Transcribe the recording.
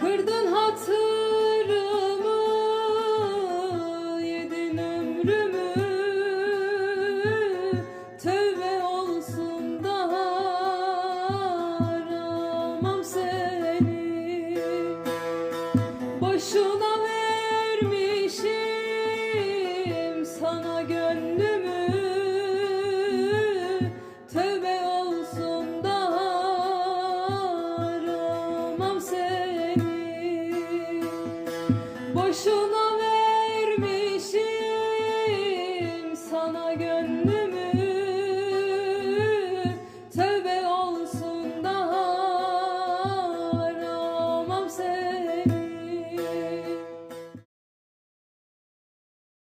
Kırdın hatırımı, boşuna vermişim sana gönlümü. Tövbe olsun da aramam seni Boşuna vermişim sana gönlümü.